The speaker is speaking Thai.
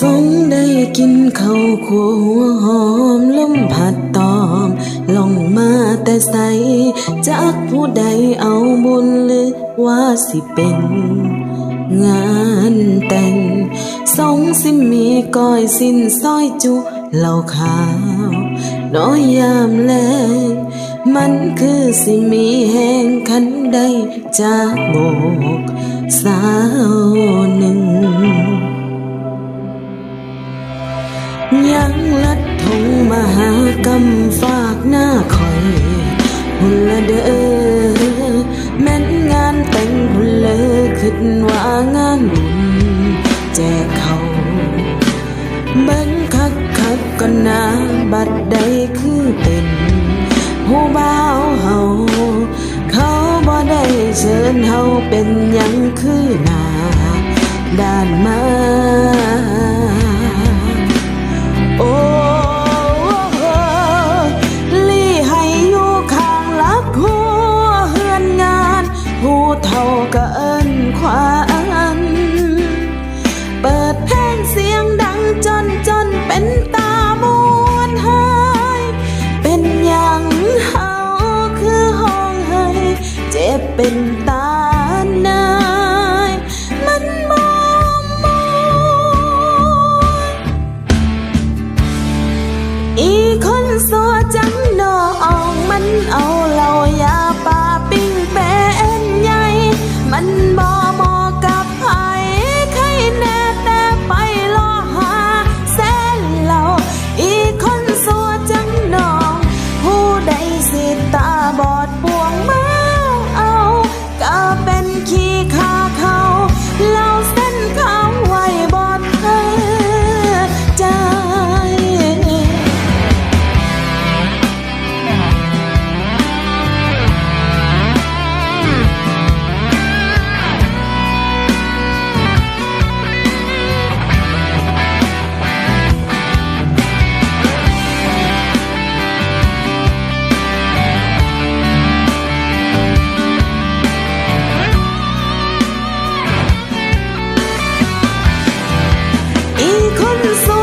สงได้กินข้าวขัวหัวหอมลมผัดตอมลองมาแต่ใสจากผู้ใดเอาบุญหรือว่าสิเป็น งานแต่งสงสิมีก้อยสิ้นซ้อยจุเหล่าขาวน้อยยามแลงมันคือสิมีแห่งคันใดจากโบก สาวหนึ่ง ยังลัดทงมหากรรมฝากหน้าคอยหุ่นละเด้อแม่นงานแต่งหุ่นเลยคิดว่างานบุญแจกเขาเบิ่งคักคักก็นาบัดใดคือเป็นผู้บ่าวเฮาเขาบ่ได้เชิญเฮาเป็นยังคือหนาด้านมา เป็นตา อีคนสั